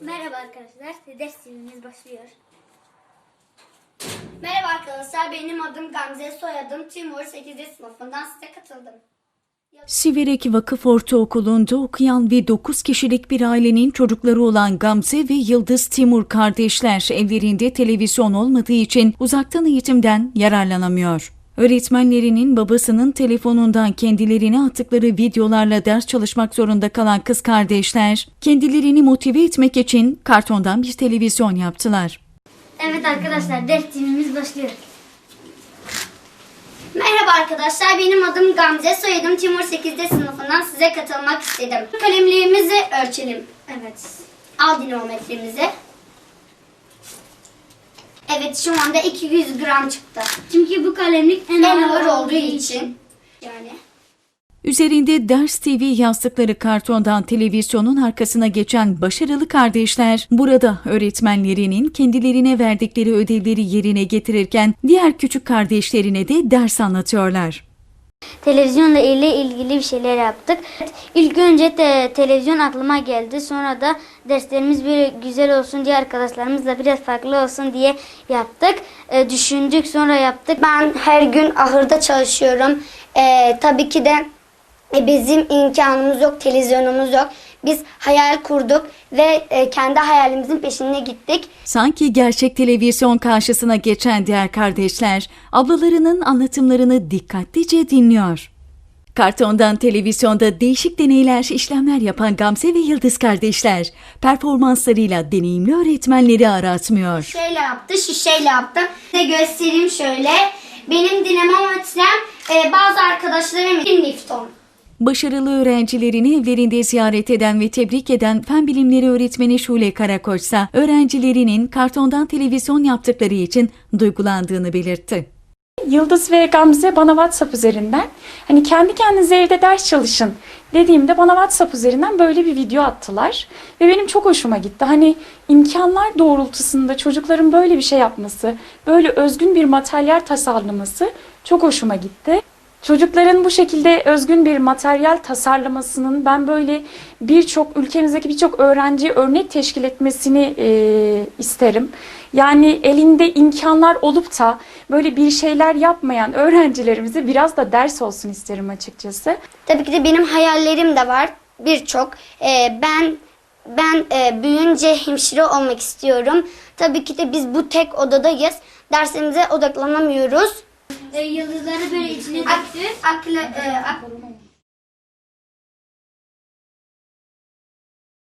Merhaba arkadaşlar, ders filmimiz başlıyor. Merhaba arkadaşlar, benim adım Gamze, soyadım Timur, 8. sınıfından size katıldım. Siverek Vakıf Ortaokulu'nda okuyan ve 9 kişilik bir ailenin çocukları olan Gamze ve Yıldız Timur kardeşler evlerinde televizyon olmadığı için uzaktan eğitimden yararlanamıyor. Öğretmenlerinin babasının telefonundan kendilerine attıkları videolarla ders çalışmak zorunda kalan kız kardeşler, kendilerini motive etmek için kartondan bir televizyon yaptılar. Evet arkadaşlar, ders filmimiz başlıyor. Merhaba arkadaşlar, benim adım Gamze, soyadım Timur, 8. sınıfından size katılmak istedim. Kalemliğimizi ölçelim. Evet. Al dinamometremizi. Evet, şu anda 200 gram çıktı. Çünkü bu kalemlik en, En ağır olduğu için. Yani. Üzerinde Ders TV yazdıkları kartondan televizyonun arkasına geçen başarılı kardeşler burada öğretmenlerinin kendilerine verdikleri ödevleri yerine getirirken diğer küçük kardeşlerine de ders anlatıyorlar. Televizyonla ile ilgili bir şeyler yaptık. İlk önce de televizyon aklıma geldi. Sonra da derslerimiz bir güzel olsun diye arkadaşlarımızla biraz farklı olsun diye yaptık. Ee, düşündük sonra yaptık. Ben her gün ahırda çalışıyorum. Ee, tabii ki de e, bizim imkanımız yok, televizyonumuz yok. Biz hayal kurduk ve e, kendi hayalimizin peşine gittik. Sanki gerçek televizyon karşısına geçen diğer kardeşler ablalarının anlatımlarını dikkatlice dinliyor. Kartondan televizyonda değişik deneyler, işlemler yapan Gamze ve Yıldız kardeşler performanslarıyla deneyimli öğretmenleri aratmıyor. Şişeyle yaptı, şişeyle yaptı. Size göstereyim şöyle. Benim dinamometrem e, bazı arkadaşlarım Lifton. Başarılı öğrencilerini evlerinde ziyaret eden ve tebrik eden fen bilimleri öğretmeni Şule Karakoç öğrencilerinin kartondan televizyon yaptıkları için duygulandığını belirtti. Yıldız ve Gamze bana WhatsApp üzerinden hani kendi kendinize evde ders çalışın dediğimde bana WhatsApp üzerinden böyle bir video attılar. Ve benim çok hoşuma gitti. Hani imkanlar doğrultusunda çocukların böyle bir şey yapması, böyle özgün bir materyal tasarlaması çok hoşuma gitti. Çocukların bu şekilde özgün bir materyal tasarlamasının ben böyle birçok ülkemizdeki birçok öğrenciye örnek teşkil etmesini e, isterim. Yani elinde imkanlar olup da böyle bir şeyler yapmayan öğrencilerimize biraz da ders olsun isterim açıkçası. Tabii ki de benim hayallerim de var birçok. E, ben ben e, büyüyünce hemşire olmak istiyorum. Tabii ki de biz bu tek odadayız. Dersimize odaklanamıyoruz. yıldızları böyle içine aquele, é, é, a,